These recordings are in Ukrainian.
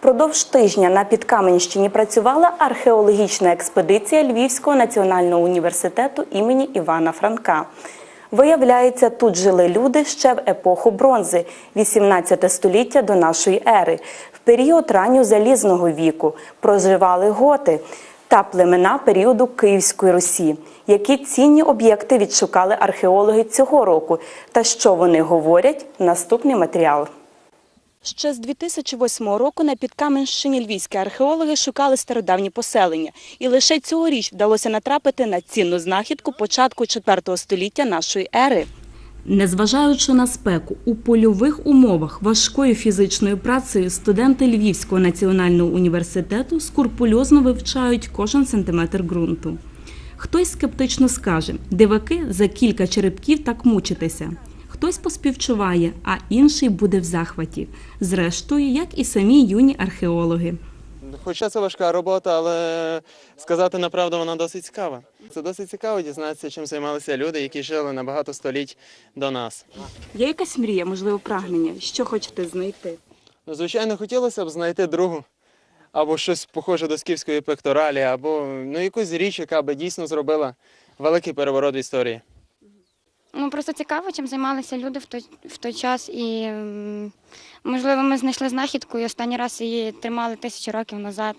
Впродовж тижня на Підкаменщині працювала археологічна експедиція Львівського національного університету імені Івана Франка. Виявляється, тут жили люди ще в епоху бронзи, 18 століття до нашої ери. В період ранньозалізного віку проживали готи та племена періоду Київської Русі. Які цінні об'єкти відшукали археологи цього року та що вони говорять? Наступний матеріал. Ще з 2008 року на Підкаменщині львівські археологи шукали стародавні поселення, і лише цьогоріч вдалося натрапити на цінну знахідку початку 4 століття нашої ери. Незважаючи на спеку, у польових умовах важкою фізичною працею студенти Львівського національного університету скурпульозно вивчають кожен сантиметр ґрунту. Хтось скептично скаже, диваки за кілька черепків так мучитися. Хтось поспівчуває, а інший буде в захваті. Зрештою, як і самі юні археологи. Хоча це важка робота, але сказати направду вона досить цікава. Це досить цікаво дізнатися, чим займалися люди, які жили на багато століть до нас. Є якась мрія, можливо, прагнення? Що хочете знайти? Ну, Звичайно, хотілося б знайти другу або щось похоже до скіфської пекторалі, або ну, якусь річ, яка би дійсно зробила великий переворот в історії. Ну просто цікаво, чим займалися люди в той, в той час. І можливо, ми знайшли знахідку, і останній раз її тримали тисячі років назад.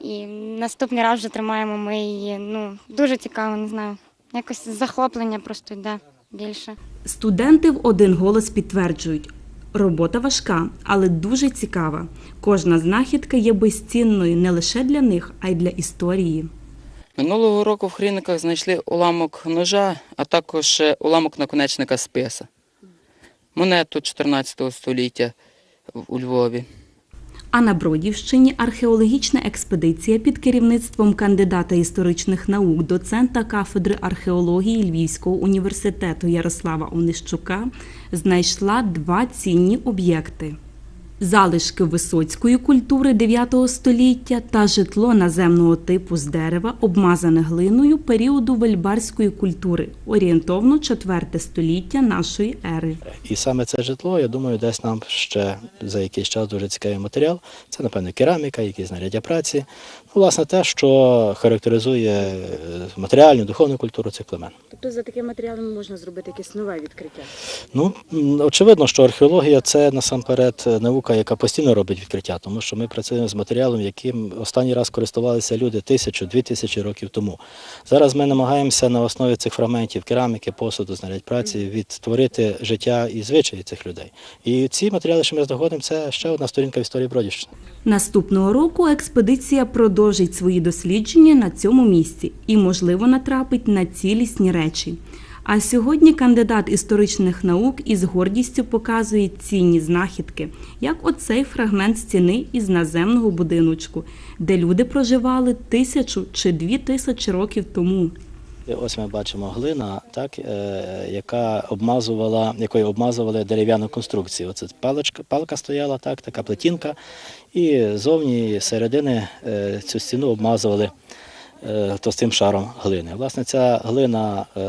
І наступний раз вже тримаємо ми її. Ну, дуже цікаво, не знаю. Якось захоплення просто йде більше. Студенти в один голос підтверджують, робота важка, але дуже цікава. Кожна знахідка є безцінною не лише для них, а й для історії. Минулого року в Хрінниках знайшли уламок ножа, а також е, уламок наконечника списа. Монету 14 століття у Львові. А на Бродівщині археологічна експедиція під керівництвом кандидата історичних наук, доцента кафедри археології Львівського університету Ярослава Онищука знайшла два цінні об'єкти. Залишки висоцької культури 9 століття та житло наземного типу з дерева, обмазане глиною періоду вельбарської культури, орієнтовно 4 століття нашої ери. І саме це житло, я думаю, дасть нам ще за якийсь час дуже цікавий матеріал. Це, напевно, кераміка, якісь знаряддя праці. Ну, власне, те, що характеризує е, матеріальну, духовну культуру цих племен. Тобто за таким матеріалом можна зробити якесь нове відкриття. Ну, очевидно, що археологія це насамперед наука, яка постійно робить відкриття, тому що ми працюємо з матеріалом, яким останній раз користувалися люди тисячу, дві тисячі років тому. Зараз ми намагаємося на основі цих фрагментів кераміки, посуду, знарядь праці відтворити життя і звичаї цих людей. І ці матеріали, що ми знаходимо, це ще одна сторінка в історії Бродівщини. Наступного року експедиція продовжить свої дослідження на цьому місці і, можливо, натрапить на цілісні речі. А сьогодні кандидат історичних наук із гордістю показує цінні знахідки, як оцей фрагмент стіни із наземного будиночку, де люди проживали тисячу чи дві тисячі років тому. Ось ми бачимо глина, так, е, яка обмазувала, якою обмазували дерев'яну конструкцію. Оце паличка, палка стояла, так, така плетінка, і зовні середини е, цю стіну обмазували товстим шаром глини. Власне, ця глина е,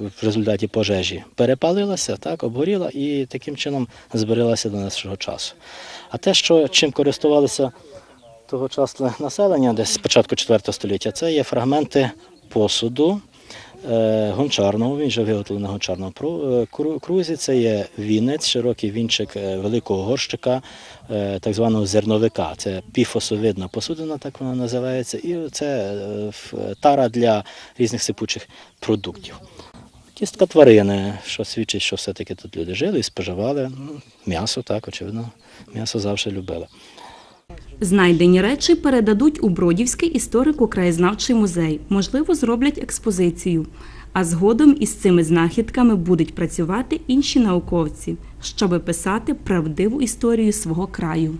в результаті пожежі перепалилася, так, обгоріла і таким чином зберилася до нашого часу. А те, що чим користувалися тогочасне населення, десь з початку 4 століття, це є фрагменти посуду е, гончарного, він же виготовлений на гончарному е, крузі. Це є вінець, широкий вінчик е, великого горщика, е, так званого зерновика. Це піфосовидна посудина, так вона називається, і це е, тара для різних сипучих продуктів. Кістка тварини, що свідчить, що все-таки тут люди жили і споживали. М'ясо, так, очевидно, м'ясо завжди любили. Знайдені речі передадуть у Бродівський історико-краєзнавчий музей. Можливо, зроблять експозицію. А згодом із цими знахідками будуть працювати інші науковці, щоби писати правдиву історію свого краю.